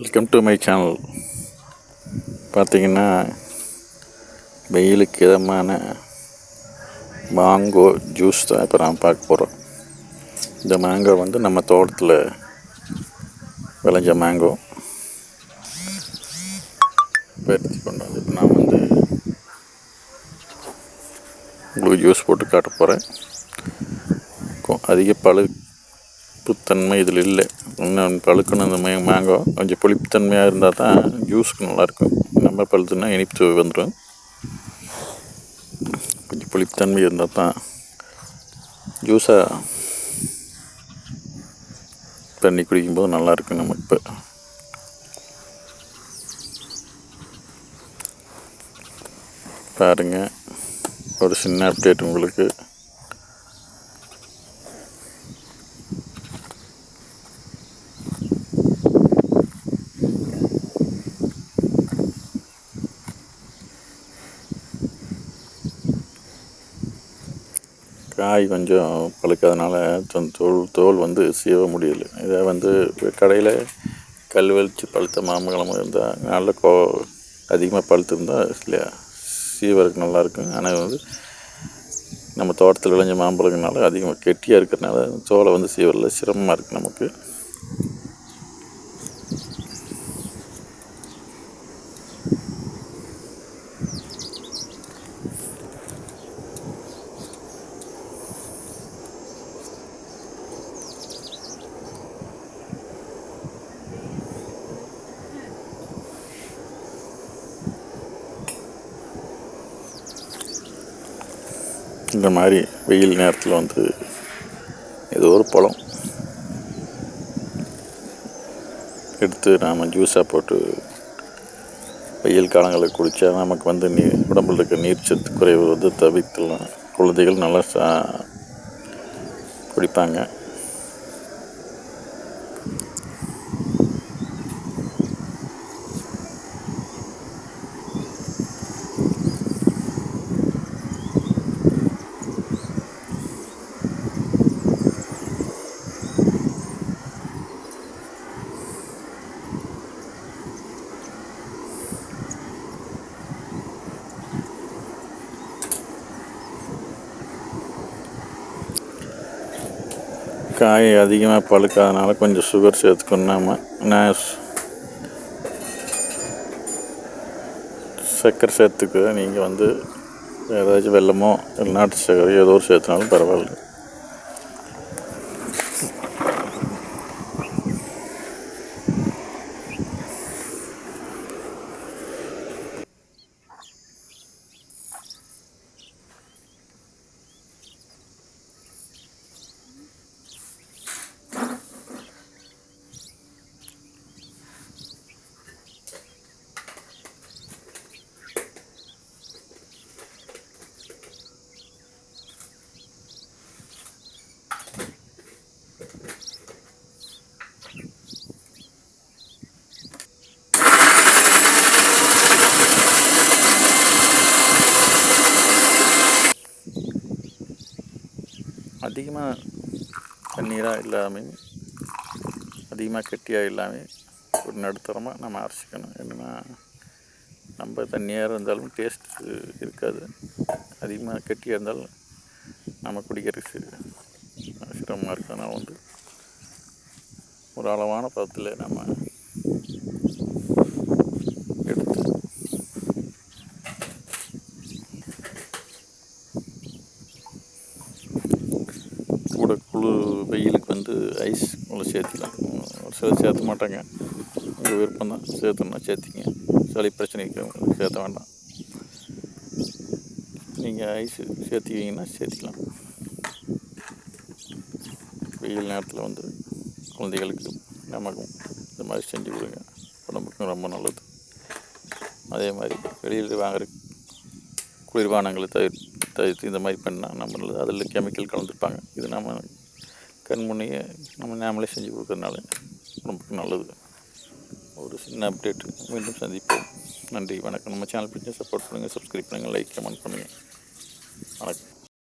Welcome to my channel பார்த்திங்கன்னா வெயிலுக்கு இதமான மாங்கோ ஜூஸ் தான் இப்போ நான் பார்க்க போகிறோம் இந்த மேங்கோ வந்து நம்ம தோட்டத்தில் விளைஞ்ச மேங்கோ பருத்தி கொண்டு வந்து இப்போ நான் வந்து உங்களுக்கு ஜூஸ் போட்டு காட்ட போகிறேன் அதிக புளிப்புத்தன்மை இதில் இல்லை. இன்னும் பழுக்கணும் இந்த மே மேங்கோ கொஞ்சம் புளிப்புத்தன்மையாக இருந்தால் தான் ஜூஸ்க்கு நல்லாயிருக்கும். நம்ம பழுத்துனா இனிப்பு சுவை வந்துடும் கொஞ்சம் புளிப்புத்தன்மை இருந்தால் தான் ஜூஸாக தண்ணி குடிக்கும்போது நல்லாயிருக்கும் நமக்கு. இப்போ பாருங்கள் ஒரு சின்ன அப்டேட் உங்களுக்கு. காய் கொஞ்சம் பழுக்காதனால தன் தோல் தோல் வந்து சீவ முடியல. இதை வந்து கடையில் கல் வலிச்சு பழுத்த மாம்பழம் இருந்தால் நல்ல கோ அதிகமாக பழுத்திருந்தால் இல்லையா சீவருக்கு நல்லாயிருக்கும் ஆனால் வந்து நம்ம தோட்டத்தில் விளைஞ்ச மாம்பழங்கனால அதிகமாக கெட்டியாக இருக்கிறனால தோலை வந்து சீவரில் சிரமமாக இருக்குது நமக்கு. இந்த மாதிரி வெயில் நேரத்தில் வந்து ஏதோ ஒரு பழம் எடுத்து நாம் ஜூஸாக போட்டு வெயில் காலங்களில் குடித்தா நமக்கு வந்து நீ உடம்பில் இருக்க நீர்ச்சத்து குறைவு வந்து தவிர்த்துலாம் குழந்தைகள் நல்லா சா குடிப்பாங்க. காய் அதிகமாக பழுக்காதனால கொஞ்சம் சுகர் சேர்த்துக்கணும். நான் சர்க்கரை சேர்த்துக்க. நீங்கள் வந்து ஏதாச்சும் வெள்ளமோ இல்லை நாட்டு சர்க்கரையோ ஏதோ ஒரு சேர்த்துனாலும் பரவாயில்ல. அதிகமாக தண்ணீராக இல்லாமல் அதிகமாக கெட்டியாக இல்லாமல் ஒரு நடுத்தரமாக நம்ம அரைச்சிக்கணும். என்னென்னா நம்ம தண்ணியாக இருந்தாலும் டேஸ்ட் இருக்காது. அதிகமாக கெட்டியாக இருந்தாலும் நம்ம குடிக்கிறதுக்கு சிரமமாக இருக்கணும் வந்து ஒரு அளவான பதத்தில் நம்ம வெயிலுக்கு வந்து ஐஸ் உள்ள சேர்த்திக்கலாம். ஒரு சிலர் சேர்த்த மாட்டாங்க. உங்கள் விருப்பம் தான். சேர்த்தணும்னா சேர்த்திங்க. சளி பிரச்சனை இருக்கிறவங்க சேர்த்த வேண்டாம். நீங்கள் ஐஸ் சேர்த்திக்கிங்கன்னா சேர்த்திக்கலாம். வெயில் நேரத்தில் வந்து குழந்தைகளுக்கு நமக்கும் இந்த மாதிரி செஞ்சு கொடுங்க. உடம்புக்கும் ரொம்ப நல்லது. அதே மாதிரி வெளியில் வாங்குற குளிர்பானங்களை தவிர தவிர்த்து இந்த மாதிரி பண்ணால் நம்ம நல்லது. அதில் கெமிக்கல் கலந்துருப்பாங்க இது நம்ம கண் முன்னையே நம்ம நாமளே செஞ்சு கொடுக்கறதுனால ரொம்ப நல்லது. ஒரு சின்ன அப்டேட் மீண்டும் சந்திப்போம். நன்றி வணக்கம். நம்ம சேனல் பிடிச்சா சப்போர்ட் பண்ணுங்கள் சப்ஸ்கிரைப் பண்ணுங்கள் லைக் கமெண்ட் பண்ணுங்கள் வணக்கம்.